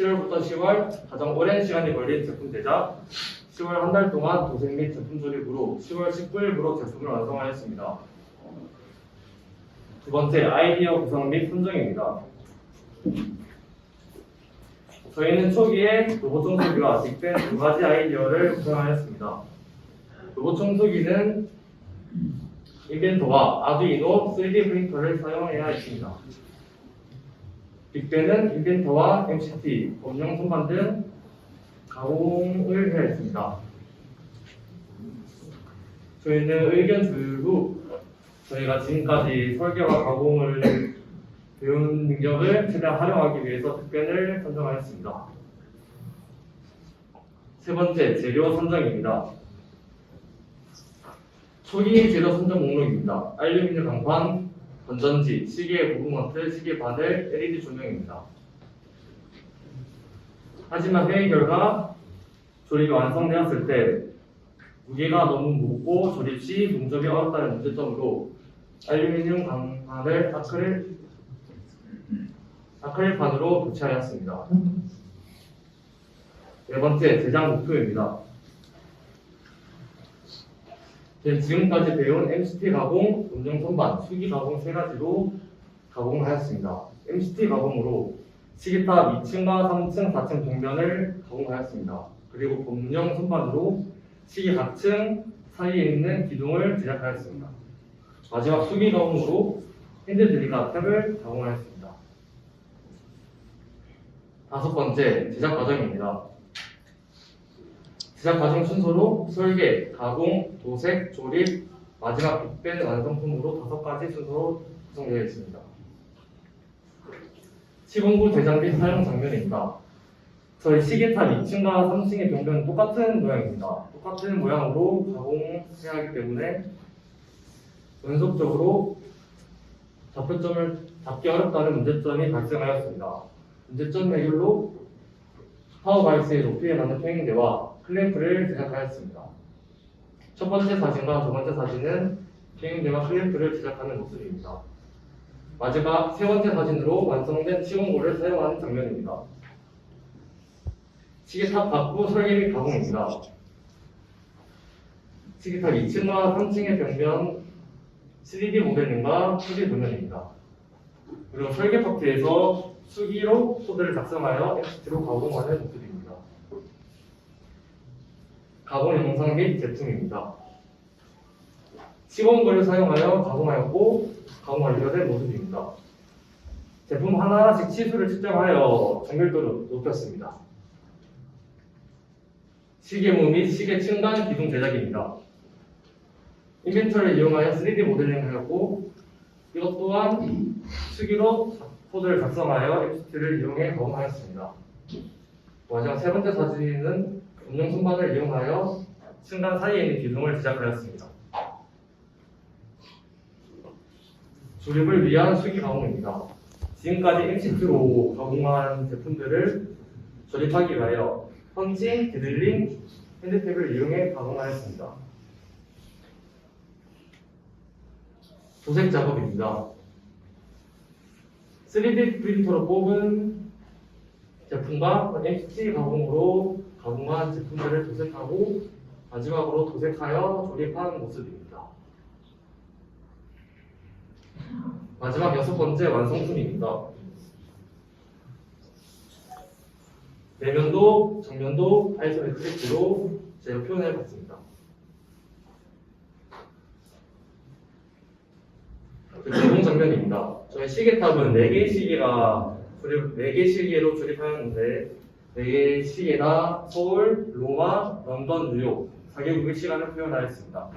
7월부터 10월 가장 오랜 시간이 걸린 제품 제작 10월 한 달 동안 도색 및 제품 조립으로 10월 19일부로 제품을 완성하였습니다. 두 번째 아이디어 구성 및 선정입니다. 저희는 초기에 로봇 청소기와 빅뱅 두 가지 아이디어를 구성하였습니다. 로봇 청소기는 인벤터와 아두이노 3D 프린터를 사용해야 했습니다. 빅뱅은 인벤터와 MCT, 검정 선반 등 가공을 해야 했습니다. 저희는 의견 후 저희가 지금까지 설계와 가공을 배운 능력을 최대한 활용하기 위해서 특별을 선정하였습니다. 세 번째, 재료 선정입니다. 초기 재료 선정 목록입니다. 알루미늄 강판, 건전지, 시계 고무먼트, 시계 바늘, LED 조명입니다. 하지만 회의 결과 조립이 완성되었을 때 무게가 너무 무겁고 조립 시 용접이 어렵다는 문제점으로 알루미늄 강판을 아크릴 아크릴판으로 교체하였습니다. 네 번째 제작 목표입니다. 저희 지금까지 배운 MCT 가공, 음정 선반, 수기 가공 세 가지로 가공을 하였습니다. MCT 가공으로 시계탑 2층과 3층, 4층 벽면을 가공하였습니다. 그리고 검정 선반으로 시계 각층 사이에 있는 기둥을 제작하였습니다. 마지막 수기 가공으로 핸들 드릴과 탭을 가공하였습니다. 다섯 번째 제작 과정입니다. 제작 과정 순서로 설계, 가공, 도색, 조립, 마지막 빅밴 완성품으로 다섯 가지 순서로 구성되어 있습니다. 시공구 제작 및 사용 장면입니다. 저희 시계탑 2층과 3층의 병변은 똑같은 모양입니다. 똑같은 모양으로 가공해야 하기 때문에 연속적으로 좌표점을 잡기 어렵다는 문제점이 발생하였습니다. 문제점 해결로 파워바이스의 높이에 맞는 평행대와 클램프를 제작하였습니다. 첫 번째 사진과 두 번째 사진은 평행대와 클램프를 제작하는 모습입니다. 마지막 세 번째 사진으로 완성된 시공고를 사용하는 장면입니다. 시계탑 박부 설계 및 가공입니다. 시계탑 2층과 3층의 벽면 3D 모델링과 2D 도면입니다. 그리고 설계 파트에서 수기로 코드를 작성하여 MCT로 가공하는 모습입니다. 가공 영상 및 제품입니다. 시공구를 사용하여 가공하였고 가공 완료된 모습입니다. 제품 하나하나씩 치수를 측정하여 정밀도를 높였습니다. 시계무 및 시계 층간 기둥 제작입니다. 인벤터를 이용하여 3D 모델링하였고 이것 또한 수기로 코드를 작성하여 MCT를 이용해 가공하였습니다. 마지막 세 번째 사진은 음영 선반을 이용하여 층간 사이에 있는 기둥을 제작하였습니다. 조립을 위한 수기 가공입니다. 지금까지 MCT로 가공한 제품들을 조립하기 위하여 펀칭, 디들링, 핸드탭을 이용해 가공하였습니다. 도색 작업입니다. 3D 프린터로 뽑은 제품과 MCT 가공으로 가공한 제품들을 도색하고 마지막으로 도색하여 조립한 모습입니다. 마지막 여섯 번째 완성품입니다. 내면도 정면도 아이소메트릭으로 제가 표현해 봤습니다. 그 제공 장면입니다. 저희 시계탑은 4개의 시계가 조립, 4개 시계로 조립하였는데 4개의 시계가 서울, 로마, 런던, 뉴욕 4개국의 시간을 표현하였습니다.